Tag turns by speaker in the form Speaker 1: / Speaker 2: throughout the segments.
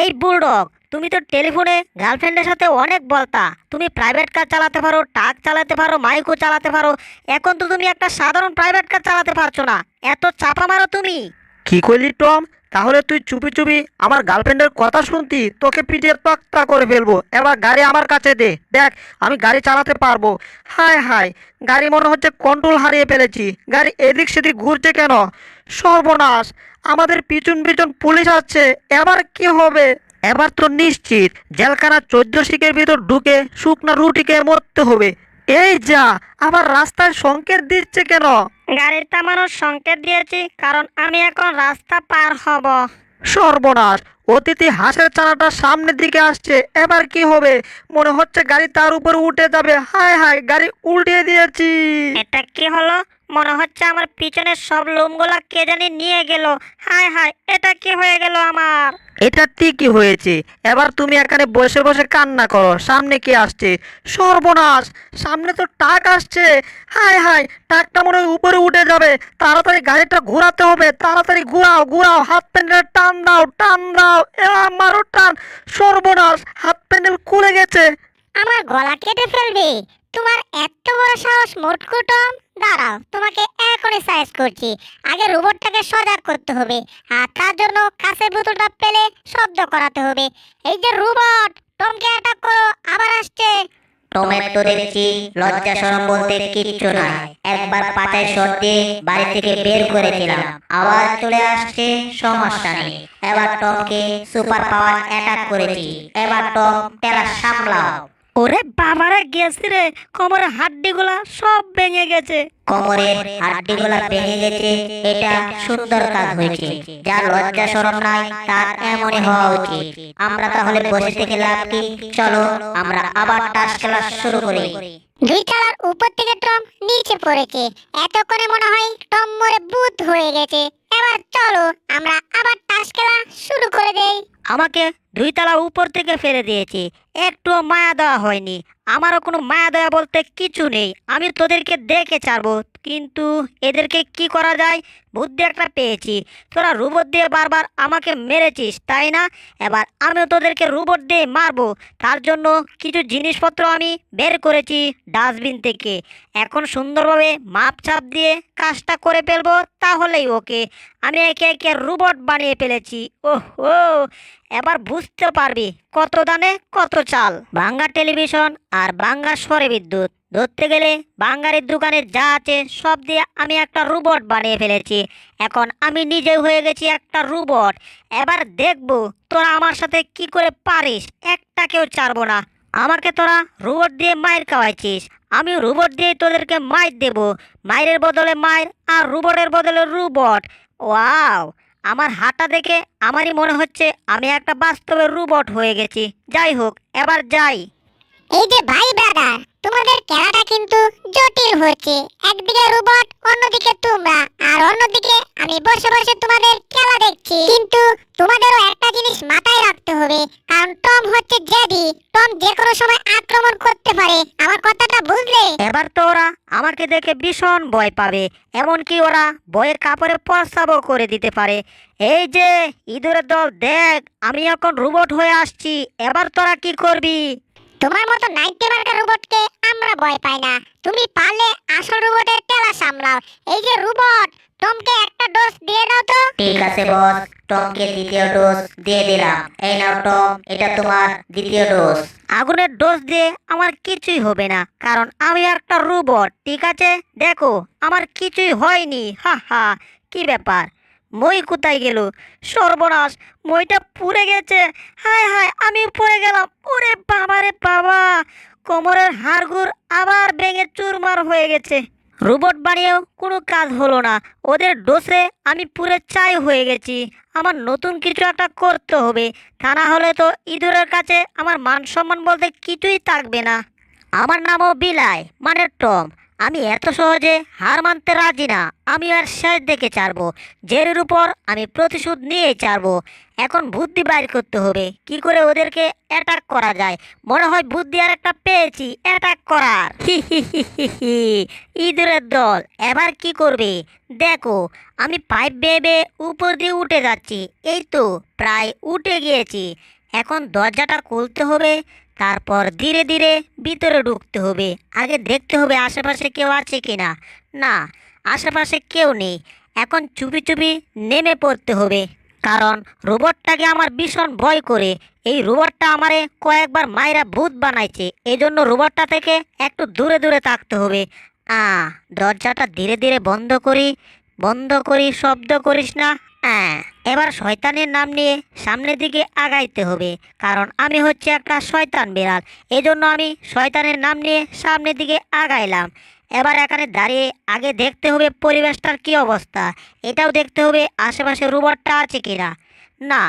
Speaker 1: এই বুলডগ, তুমি তো টেলিফোনে গার্লফ্রেন্ডের সাথে অনেক বলতা। তুমি প্রাইভেট কার চালাতে পারো ট্রাক চালাতে পারো মাইকও চালাতে পারো। এখন তো তুমি একটা সাধারণ প্রাইভেট কার চালাতে পারছ না। এত চাপা মারো তুমি।
Speaker 2: কি করলি টম? তাহলে তুই চুপি চুপি আমার গার্লফ্রেন্ডের কথা শুনতি, তোকে পিটিয়ে তক্তা করে ফেলব। এবার গাড়ি আমার কাছে দে। দেখ, আমি গাড়ি চালাতে পারব। হায় হায়, গাড়ি মনে হচ্ছে কন্ট্রোল হারিয়ে ফেলেছি। গাড়ি এদিক সেদিক ঘুরছে কেন? সর্বনাশ। আমাদের পিছন পিছন পুলিশ আসছে এবার কি হবে? এবার তো নিশ্চিত জেলখানা চোদ্দ শিখের ভিতর ঢুকে শুকনা রুটিকে মরতে হবে। এই যা আবার রাস্তায় সংকেত দিচ্ছে কেন?
Speaker 1: গাড়ির থামানোর সংকেত দিয়েছি কারণ আমি এখন রাস্তা পার হব।
Speaker 2: সর্বনাশ অতিথি হাঁসের চানাটা সামনের দিকে আসছে এবার কি হবে? মনে হচ্ছে গাড়ি তার উপর উঠে যাবে। হায় হায় গাড়ি উল্টে দিয়েছি।
Speaker 1: এটা কি হলো? মনে হচ্ছে আমার পিছনের সব লোমগুলা কে জানি নিয়ে গেল। হায় হায় এটা কি হয়ে গেল আমার?
Speaker 2: এটা ঠিকই হয়েছে। এবার তুমি এখানে বসে বসে কান্না করো। সামনে কি আসছে? সর্বনাশ! সামনে তো টাক আসছে। হায় হায় টাকটা মনে হয় উপরে উঠে যাবে। তাড়াতাড়ি গাড়িটা ঘোরাতে হবে। তাড়াতাড়ি ঘোরাও ঘোরাও। হাত প্যান্ডেল টান দাও টান দাও। এ আমারও টান। সর্বনাশ! হাত প্যান্ডেল খুলে গেছে।
Speaker 1: আমার গলা কেটে ফেলবি। তোমার এত বড় সাহস মোটকুটম দাঁড়াও, তোমাকে এখনই সাইজ করছি। আগে রোবটটাকে সজাগ করতে হবে, আর তার জন্য কাছে বোতলটা পেলে শব্দ করাতে হবে। এই যে রোবট, টমকে অ্যাটাক করো, আবার আসছে।
Speaker 3: টমেটো তো দেখছি লজ্জা বলতে কিচ্ছু একবার পাতায় শট বাড়ি থেকে বের করেছিলাম। আবার চলে আসছে, সমস্যা নেই। এবার টমকে সুপার পাওয়ার অ্যাটাক করেছি। এবার টম সামলাও।
Speaker 1: ওরে বাবারে গেছি রে। কোমরের হাড্ডিগুলা সব ভেঙে গেছে।
Speaker 3: কোমরের হাড্ডিগুলো ভেঙে গেছে এটা সুন্দর কাজ হয়েছে। যা লজ্জা সরম নাই তার এমনই হওয়া উচিত। আমরা তাহলে বসে থেকে লাভ কি? চলো আমরা আবার টাস খেলা শুরু করি।
Speaker 4: দুই তলার উপর থেকে টম নিচে পড়েছে। এতক্ষণে মনে হয় টম মরে বুধ হয়ে গেছে। এবার চলো আমরা আবার টাস খেলা শুরু করে দেই।
Speaker 1: আমাকে দুই তলা উপর থেকে ফেলে দিয়েছে। একটুও মায়া দেওয়া হয়নি। আমারও কোনো মায়া দেওয়া বলতে কিছু নেই। আমি তোদেরকে দেখে ছাড়বো। কিন্তু এদেরকে কি করা যায়? বুদ্ধি একটা পেয়েছি। তোরা রোবট দিয়ে বারবার আমাকে মেরেছিস, তাই না? এবার আমিও তোদেরকে রোবট দিয়ে মারবো। তার জন্য কিছু জিনিসপত্র আমি বের করেছি ডাস্টবিন থেকে। এখন সুন্দরভাবে মাপ ছাপ দিয়ে কাজটা করে ফেলব তাহলেই ওকে। আমি একে একে রোবট বানিয়ে ফেলেছি। ওহ! ও এবার বুঝতে পারবি। কত দানে কত চাল। বাংলা টেলিভিশন আর বাংলা সরে বিদ্যুৎ। ধরতে গেলে বাঙ্গারের দোকানে যা আছে সব দিয়ে আমি একটা রোবট বানিয়ে ফেলেছি। এখন আমি নিজে হয়ে গেছি একটা রোবট। এবার দেখব তোরা আমার সাথে কি করে পারিস। একটাকেও ছাড়বো না। আমাকে তোরা রোবট দিয়ে মায়ের খাওয়াইছিস। আমি রোবট দিয়ে তোদেরকে মায়ের দেব। মায়ের বদলে মায়ের আর রোবটের বদলে রোবট। ওয়াও! আমার হাঁটা দেখে আমারই মনে হচ্ছে আমি একটা বাস্তবে রোবট হয়ে গেছি। যাই হোক, এবার যাই।
Speaker 4: এই যে ভাই ব্রাদার তোমাদের খেলাটা কিন্তু জটিল হচ্ছে। একদিকে রোবট, অন্যদিকে তোমরা। আর অন্যদিকে আমি বসে বসে তোমাদের খেলা দেখছি। কিন্তু তোমাদেরও একটা জিনিস মাথায় রাখতে হবে। কারণ টম হচ্ছে জেদি টম যে কোনো সময় আক্রমণ করতে পারে। আমার কথাটা বুঝলে?
Speaker 1: এবার তো ওরা আমাকে দেখে ভীষণ ভয় পাবে। এমনকি ওরা ভয়ে কাপড়ে প্রস্তাবও করে দিতে পারে। এই যে, ইঁদুরের দল, দেখ, আমি এখন রোবট হয়ে আসছি। এবার তোরা কি করবি?
Speaker 4: তোমার মতো নাইনটি মার্কা রোবটকে আমরা ভয় পাই না। তুমি পারলে আসল রোবটের টেলা সামলাও। এই যে রোবট টমকে একটা ডোজ দিয়ে দাও তো।
Speaker 3: ঠিক আছে বস টমকে দ্বিতীয় ডোজ দিয়ে দিলাম। এই নাও টম এটা তোমার দ্বিতীয় ডোজ
Speaker 1: আগুনের ডোজ দিয়ে আমার কিছুই হবে না কারণ আমি একটা রোবট ঠিক আছে? দেখো আমার কিছুই হয়নি। হা হা কি ব্যাপার? মই কোথায় গেল? সর্বনাশ, মইটা পুড়ে গেছে। হায় হায়, আমি পড়ে গেলাম। ওরে বাবা রে বাবা! কোমরের হাড়গুড় আবার ভেঙে চুরমার হয়ে গেছে। রোবট বানিয়েও কোনো কাজ হলো না। ওদের ডোসে আমি পুরে চাই হয়ে গেছি। আমার নতুন কিছু একটা করতে হবে। তা না হলে তো ইঁদুরের কাছে আমার মান সম্মান বলতে কিছুই থাকবে না। আমার নামও বিলাই মানে টম। আমি এত সহজে হার মানতে রাজি না। আমি আর শেষ দেখে ছাড়বো। জেরের উপর আমি প্রতিশোধ নিয়ে ছাড়বো। এখন বুদ্ধি বাইর করতে হবে। কি করে ওদেরকে অ্যাটাক করা যায়? মনে হয় বুদ্ধি আর একটা পেয়েছি। অ্যাটাক করার। হি হি হি হি হি। ইঁদুরের দল, এবার কি করবে? দেখো, আমি পাইপ বেয়ে উপর দিয়ে উঠে যাচ্ছি। এই তো, প্রায় উঠে গিয়েছি। এখন দরজাটা খুলতে হবে। তারপর ধীরে ধীরে ভিতরে ঢুকতে হবে। আগে দেখতে হবে আশেপাশে কেউ আছে কিনা। না, আশেপাশে কেউ নেই। এখন চুপি চুপি নেমে পড়তে হবে। কারণ রোবটটাকে আমার ভীষণ ভয় করে। এই রোবটটা আমারে কয়েকবার মায়েরা ভূত বানাইছে। এই জন্য রোবটটা থেকে একটু দূরে দূরে থাকতে হবে। আ দরজাটা ধীরে ধীরে বন্ধ করি। বন্ধ করি, শব্দ করিস না। হ্যাঁ এবার শয়তানের নাম নিয়ে সামনের দিকে আগাইতে হবে, কারণ আমি হচ্ছে একটা শয়তান বিড়াল। এজন্য আমি শয়তানের নাম নিয়ে সামনের দিকে আগাইলাম। এবার এখানে দাঁড়িয়ে আগে দেখতে হবে পরিবেশটার কি অবস্থা। এটাও দেখতে হবে আশেপাশে রোবটটা আছে কিনা। না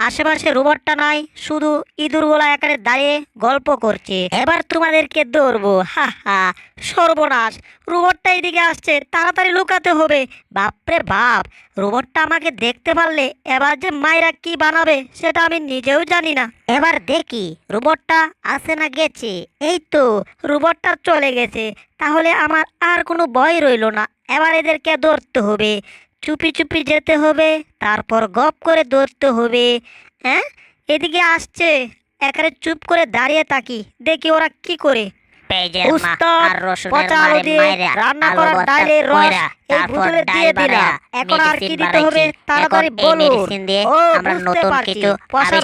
Speaker 1: আশেপাশে রোবটটা নয়, শুধু ইঁদুরগুলা এখানে দাঁড়িয়ে গল্প করছে। এবার তোমাদেরকে ধরবো, হা হা, সর্বনাশ। রোবটটা এদিকে আসছে, তাড়াতাড়ি লুকাতে হবে। বাপরে বাপ, রোবটটা আমাকে দেখতে পারলে এবার যে মায়েরা কি বানাবে, সেটা আমি নিজেও জানি না। এবার দেখি, রোবটটা আসে না গেছে। এই তো, রোবটটা চলে গেছে। তাহলে আমার আর কোনো ভয় রইল না। এবার এদেরকে ধরতে হবে। চুপি চুপি যেতে হবে তারপর গপ করে ধরতে হবে। হ্যাঁ? এদিকে আসছে এখানে চুপ করে দাঁড়িয়ে থাকি দেখি ওরা কি করে। রান্না
Speaker 3: আলু
Speaker 1: ডালের রস এই
Speaker 3: তারপর
Speaker 1: দিয়ে
Speaker 3: বানায়া
Speaker 1: এখন আর কি দিতে হবে। তাড়াতাড়ি ও বুঝতে পারছি।
Speaker 3: কিছু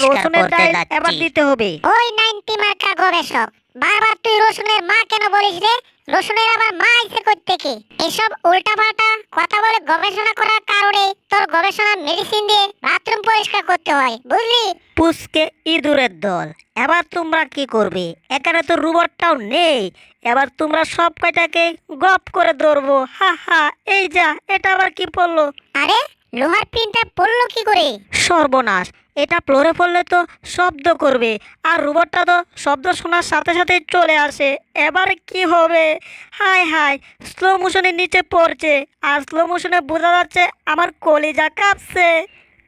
Speaker 1: রসুনের ডাল এবার দিতে হবে।
Speaker 4: ওই নাইনটি মার্কা গবেষক বারবার তুই রসুনের মা কেন বলিস রে? রসুনের আবার মা আইছে থেকে এসব উল্টাপাল্টা কথা বলে গবেষণা করার কারণে তোর গবেষণার মেডিসিন দিয়ে বাথরুম পরিষ্কার করতে হয় বুঝলি?
Speaker 1: পুষকে ইঁদুরের দল। এবার তোমরা কি করবে? এখানে তো রোবটটাও নেই। এবার তোমরা সব কয়টাকে গপ করে ধরবো। হা হা এই যা এটা আবার কি পড়ল?
Speaker 4: আরে লোহার পিনটা পড়ল কি করে?
Speaker 1: সর্বনাশ। এটা ফ্লোরে পড়লে তো শব্দ করবে, আর রোবটটা তো শব্দ শোনার সাথে সাথে চলে আসে। এবার কি হবে? হাই হাই স্লো মোশনের নিচে পড়ছে, আর স্লো মোশনে বোঝা যাচ্ছে আমার কলিজা কাঁপছে।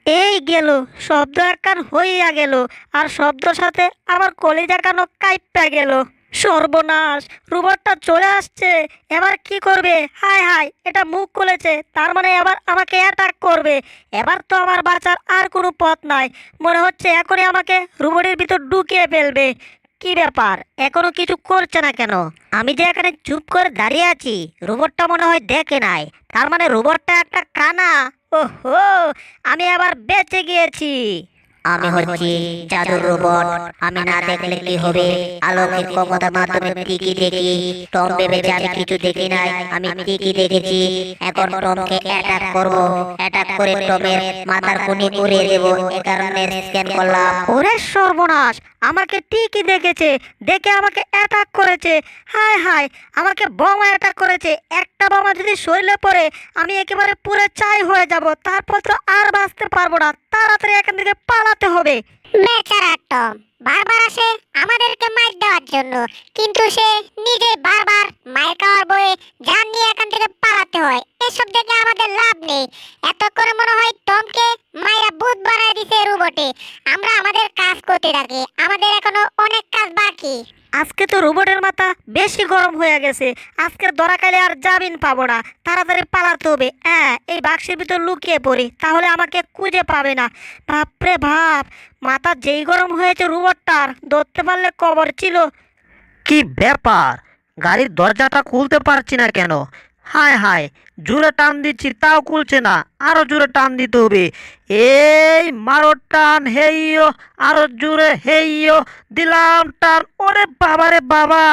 Speaker 1: এই গেল, শব্দ একখান হইয়া গেল, আর শব্দর সাথে আমার কলিজা কানো কাইপা গেল? সর্বনাশ, রোবটটা চলে আসছে। এবার কি করবে? হাই হাই এটা মুখ খুলেছে। তার মানে এবার আমাকে অ্যাটাক করবে। এবার তো আমার বাঁচার আর কোনো পথ নাই। মনে হচ্ছে এখনই আমাকে রোবটের ভিতর ঢুকিয়ে ফেলবে। কি ব্যাপার? এখনও কিছু করছে না কেন? আমি যে এখানে চুপ করে দাঁড়িয়ে আছি, রোবটটা মনে হয় দেখে নাই। তার মানে রোবটটা একটা কানা? ওহো, আমি আবার বেঁচে গিয়েছি।
Speaker 3: আমি হচ্ছি জাদুর রোবট। আমি না দেখলে কি হবে? আলোকের ক্ষমতার মাধ্যমে টিকি দেখি। টম ভেবেছে আমি কিছু দেখি নাই আমি টিকি দেখেছি। এখন টমকে অ্যাটাক করব। অ্যাটাক করে টমের মাথার খুনি উড়িয়ে দেব। এ কারণে স্ক্যান করলাম।
Speaker 1: ওরে সর্বনাশ! আমাকে ঠিকই দেখেছে। দেখে আমাকে অ্যাটাক করেছে। হায় হায়! আমাকে বোমা অ্যাটাক করেছে। একটা বোমা যদি শরীরে পড়ে আমি একেবারে পুরো চাই হয়ে যাব। তারপর তো আর বাঁচতে পারব না। তাড়াতাড়ি এখান থেকে পালাতে হবে।
Speaker 4: বেচারা টম বারবার আসে আমাদেরকে মাইর দেওয়ার জন্য, কিন্তু সে নিজে বারবার মায়ের খাওয়ার বয়ে জান নিয়ে এখান থেকে পালাতে হয়। এসব দেখে আমাদের লাভ নেই। এত করে মনে হয় টমকে মায়েরা ভূত বানায় দিছে রোবটে। আমরা আমাদের কাজ করতে থাকি, আমাদের এখনও অনেক কাজ বাকি।
Speaker 1: আজকে তো রোবটের মাথা বেশি গরম হয়ে গেছে। আজকের খাইলে আর জামিন পাবো না। তাড়াতাড়ি পালাতে হবে। হ্যাঁ এই বাক্সের ভিতর লুকিয়ে পড়ি। তাহলে আমাকে খুঁজে পাবে না। বাপরে ভাব মাথা যেই গরম হয়েছে রোবটটার, ধরতে পারলে কবর ছিল।
Speaker 2: কি ব্যাপার? গাড়ির দরজাটা খুলতে পারছি না কেন? হায় হায়, জোরে টান দিচ্ছি, তাও খুলছে না। আরও জোরে টান দিতে হবে। এই মারো টান হেইও আরও জোরে হেইয়ো, দিলাম টান। ওরে বাবা রে বাবা,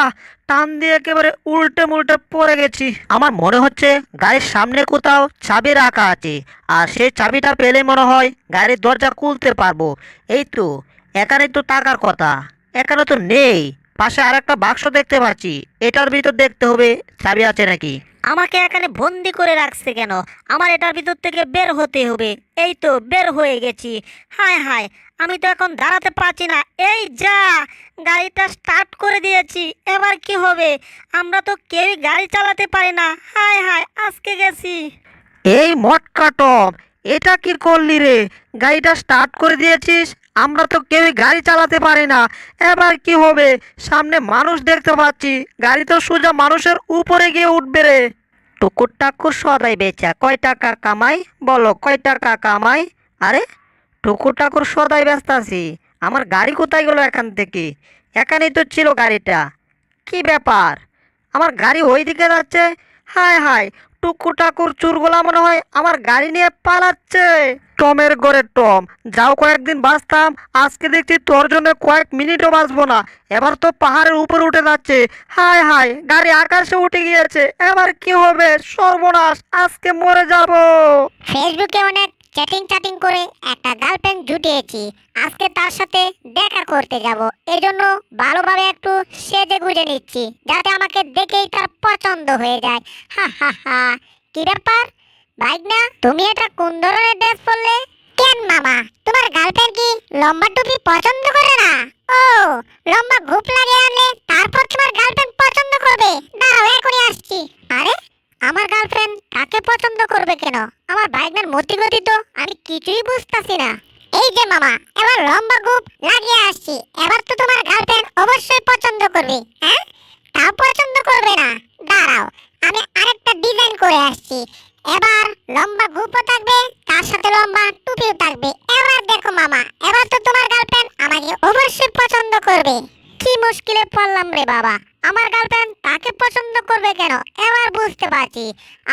Speaker 2: টান দিয়ে একেবারে উল্টে মুল্টে পড়ে গেছি। আমার মনে হচ্ছে গাড়ির সামনে কোথাও চাবি রাখা আছে। আর সেই চাবিটা পেলে মনে হয় গাড়ির দরজা খুলতে পারব। এই তো এখানে তো টাকার কথা। এখানে তো নেই। পাশে আরেকটা বাক্স দেখতে পাচ্ছি। এটার ভিতর দেখতে হবে, চাবি আছে নাকি?
Speaker 1: আমাকে এখানে বন্দি করে রাখছে কেন? আমার এটার ভিতর থেকে বের হতে হবে। এই তো, বের হয়ে গেছি। হায় হায়, আমি তো এখন দাঁড়াতে পারছি না। এই যা, গাড়িটা স্টার্ট করে দিয়েছি। এবার কি হবে? আমরা তো কেউই গাড়ি চালাতে পারি না। হায় হায়, আজকে গেছি।
Speaker 2: এই মটকা টম এটা কি করলি রে? গাড়িটা স্টার্ট করে দিয়েছিস? আমরা তো কেউই গাড়ি চালাতে পারি না। এবার কি হবে? সামনে মানুষ দেখতে পাচ্ছি। গাড়ি তো সোজা মানুষের উপরে গিয়ে উঠবে রে। টুকুর টাকুর সদাই বেচা। কয় টাকা কামাই? বলো, কয় টাকা কামাই? আরে, টুকুর টাকুর সদাই ব্যস্ত আছি। আমার গাড়ি কোথায় গেলো এখান থেকে? এখানেই তো ছিল গাড়িটা। কি ব্যাপার? আমার গাড়ি ওই দিকে যাচ্ছে? হায় হায় টুকু টাকুর চুরগুলা মনে হয় আমার গাড়ি নিয়ে পালাচ্ছে। টমের ঘরে টম। যাও কয়েকদিন বাঁচতাম, আজকে দেখছি তোর জন্য কয়েক মিনিটও বাঁচবো না। এবার তো পাহাড়ের উপর উঠে যাচ্ছে। হায় হায়, গাড়ি আকাশে উঠে গিয়েছে। এবার কি হবে? সর্বনাশ, আজকে মরে যাব।
Speaker 4: ফেসবুকে অনেক চ্যাটিং চ্যাটিং করে একটা গার্লফ্রেন্ড জুটিয়েছি। আজকে তার সাথে দেখা করতে যাব। এজন্য ভালোভাবে একটু সেজে গুজে নিচ্ছি, যাতে আমাকে দেখেই তার পছন্দ হয়ে যায়। হা হা কি ব্যাপার? না, তুমি এটা কোন ধরনের ড্রেস পরলে কেন মামা? তোমার গার্লফ্রেন্ড কি লম্বা টুপি পছন্দ করে না? ও, লম্বা ঘুপ লাগিয়ে আনলে তারপর তোমার গার্লফ্রেন্ড পছন্দ করবে দাঁড়াও এখনই আসছি আরে আমার গার্লফ্রেন্ড কাকে পছন্দ করবে কেন আমার বাইকনার মতি গতি তো আমি কিছুই বুঝতাছি না এই যে মামা এবার লম্বা গুপ লাগিয়ে আসছি এবার তো তোমার গার্লফ্রেন্ড অবশ্যই পছন্দ করবে হ্যাঁ তাও পছন্দ করবে না দাঁড়াও আমি আরেকটা ডিজাইন করে আসছি এবার লম্বা গুপও থাকবে, তার সাথে লম্বা টুপিও থাকবে। এবার দেখো মামা, এবার তো তোমার গার্লফ্রেন্ড আমাকে অবশ্যই পছন্দ করবে। কি মুশকিলে পড়লাম রে বাবা। আমার গার্লফ্রেন্ড তাকে পছন্দ করবে কেন? এবার বুঝতে পারছি।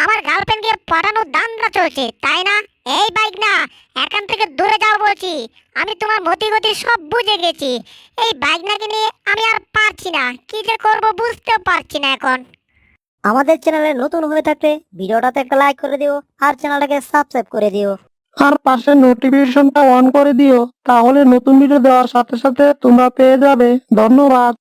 Speaker 4: আমার গার্লফ্রেন্ডকে পড়ানোর দান্দা চলছে, তাই না? এই বাইক না, এখান থেকে দূরে যাও বলছি। আমি তোমার মতি গতি সব বুঝে গেছি। এই বাইক নাকে নিয়ে আমি আর পারছি না। কি যে করব বুঝতেও পারছি না এখন।
Speaker 3: আমাদের চ্যানেলে নতুন হয়ে থাকলে ভিডিওটাতে একটা লাইক করে দিও আর চ্যানেলটাকে সাবস্ক্রাইব করে দিও।
Speaker 5: আর পাশে নোটিফিকেশনটা অন করে দিও, তাহলে নতুন ভিডিও দেওয়ার সাথে সাথে তোমরা পেয়ে যাবে। ধন্যবাদ।